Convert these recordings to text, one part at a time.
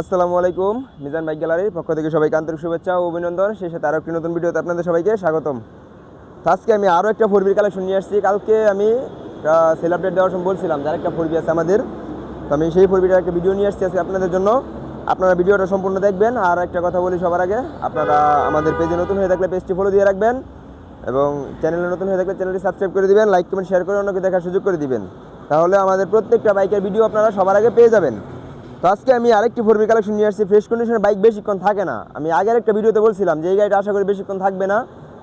আসসালামু আলাইকুম, মিজান বাইক গ্যালারির পক্ষ থেকে সবাইকে আন্তরিক শুভেচ্ছা ও অভিনন্দন। সেই সাথে আরও একটি নতুন ভিডিওতে আপনাদের সবাইকে স্বাগতম। তো আজকে আমি আরও একটা ফোর কালেকশন নিয়ে আসছি। কালকে আমি সেল আপডেট দেওয়ার সময় বলছিলাম যার একটা ফোর আছে আমাদের। তো আমি সেই ফোর একটা ভিডিও নিয়ে আসছি আজকে আপনাদের জন্য। আপনারা ভিডিওটা সম্পূর্ণ দেখবেন। আর একটা কথা বলি সবার আগে, আপনারা আমাদের পেজে নতুন হয়ে থাকলে পেজটি ফলো দিয়ে রাখবেন এবং চ্যানেলে নতুন হয়ে থাকলে চ্যানেলটি সাবস্ক্রাইব করে দিবেন লাইক কমেন্ট শেয়ার করে অন্যকে দেখার সুযোগ করে দিবেন। তাহলে আমাদের প্রত্যেকটা বাইকের ভিডিও আপনারা সবার আগে পেয়ে যাবেন। তো আজকে আমি আরেকটি ফোর কালেকশন নিয়ে আসছি। ফ্রেশ কন্ডিশনের বাইক বেশিক্ষণ থাকে না। আমি আগের একটা ভিডিওতে বলছিলাম যে এই গাড়িটা আশা করি বেশিক্ষণ থাকবে না।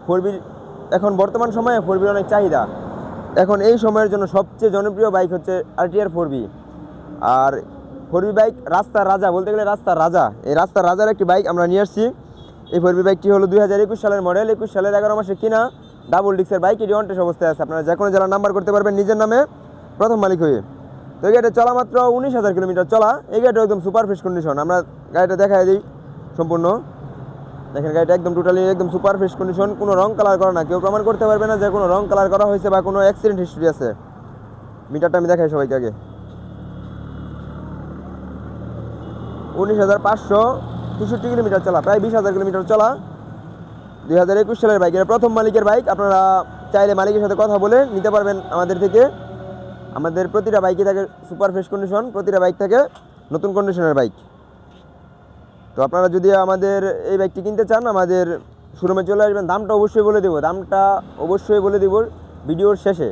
ফোর এখন বর্তমান সময়ে ফোর অনেক চাহিদা। এখন এই সময়ের জন্য সবচেয়ে জনপ্রিয় বাইক হচ্ছে RTR four B R four bike রাস্তার রাজা, বলতে গেলে রাস্তার রাজা। এই রাস্তার রাজার একটি বাইক আমরা নিয়ে আসছি। এই ফোর বাইকটি হলো দুই হাজার একুশ সালের মডেল একুশ সালের এগারো মাসে কিনা ডাবল ডিক্সের বাইক এটি অনটেস অবস্থায় আছে। আপনারা যে কোনো জেলার নাম্বার করতে পারবেন নিজের নামে। প্রথম মালিক হয়ে। তো এই গাড়িটা চলা মাত্র উনিশ হাজার কিলোমিটার চলা। এই গাড়িটা একদম সুপার ফ্রেশ কন্ডিশন আমরা গাড়িটা দেখাই দিই সম্পূর্ণ। দেখেন গাড়িটা একদম টোটালি একদম সুপার ফ্রেশ কন্ডিশন কোনো রং কালার করা না। কেউ প্রমাণ করতে পারবে না যে কোনো রং কালার করা হয়েছে বা কোনো অ্যাক্সিডেন্ট হিস্ট্রি আছে। মিটারটা আমি দেখাই সবাইকে আগে। উনিশ হাজার পাঁচশো তেষট্টি কিলোমিটার চলা। প্রায় বিশ হাজার কিলোমিটার চলা। দুই হাজার একুশ সালের বাইক এটা প্রথম মালিকের বাইক আপনারা চাইলে মালিকের সাথে কথা বলে নিতে পারবেন আমাদের থেকে। আমাদের প্রতিটা বাইকে থাকে সুপার ফ্রেশ কন্ডিশন প্রতিটা বাইক থাকে নতুন কন্ডিশনের বাইক। তো আপনারা যদি আমাদের এই বাইকটি কিনতে চান, আমাদের শোরুমে চলে আসবেন, দামটা অবশ্যই বলে দেবো। দামটা অবশ্যই বলে দেবো ভিডিওর শেষে।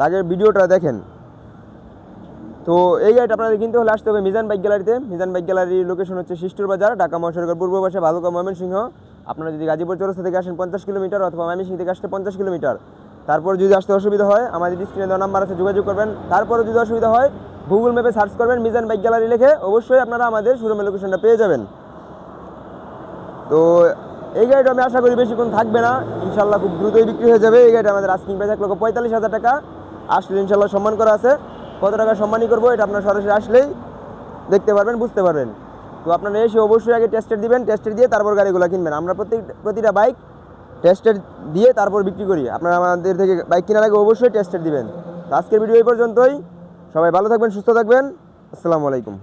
তাকে ভিডিওটা দেখেন। তো এই গাড়িটা আপনাদের কিনতে হলে আসতে হবে মিজান বাইক গ্যালারিতে। মিজান বাইক গ্যালারির লোকেশন হচ্ছে শিষ্টুর বাজার, ঢাকা মহাসড়কের পূর্ব পাশে ভালুকা ময়মনসিংহ। আপনারা যদি গাজীপুর চৌরাস্তা থেকে আসেন পঞ্চাশ কিলোমিটার অথবা ময়মনসিংহ থেকে আসতে পঞ্চাশ কিলোমিটার। তারপর যদি আসতে অসুবিধা হয় আমাদের স্ক্রিনে দেওয়া নাম্বার আছে, যোগাযোগ করবেন। তারপরে যদি অসুবিধা হয় গুগল ম্যাপে সার্চ করবেন, মিজান বাইক গ্যালারি লিখে অবশ্যই আপনারা আমাদের শোরুমের লোকেশনটা পেয়ে যাবেন। তো এই গাড়িটা আমি আশা করি বেশিক্ষণ থাকবে না। ইনশাল্লাহ খুব দ্রুতই বিক্রি হয়ে যাবে। এই গাড়িটা আমাদের আস্কিং প্রাইস এক লক্ষ পঁয়তাল্লিশ হাজার টাকা। আসলে ইনশাল্লাহ সম্মান করা আছে। কত টাকা সম্মানই করব, এটা আপনার সরাসরি আসলেই দেখতে পারবেন, বুঝতে পারবেন। তো আপনারা এসে অবশ্যই আগে টেস্টেড দিবেন। টেস্টেড দিয়ে তারপর গাড়িগুলো কিনবেন। আমরা প্রত্যেক, প্রতিটা বাইক টেস্টেড দিয়ে তারপর বিক্রি করি। আপনারা আমাদের থেকে বাইক কেনার আগে অবশ্যই টেস্টের দিবেন। আজকের ভিডিও এই পর্যন্তই। সবাই ভালো থাকবেন, সুস্থ থাকবেন। আসসালামু আলাইকুম।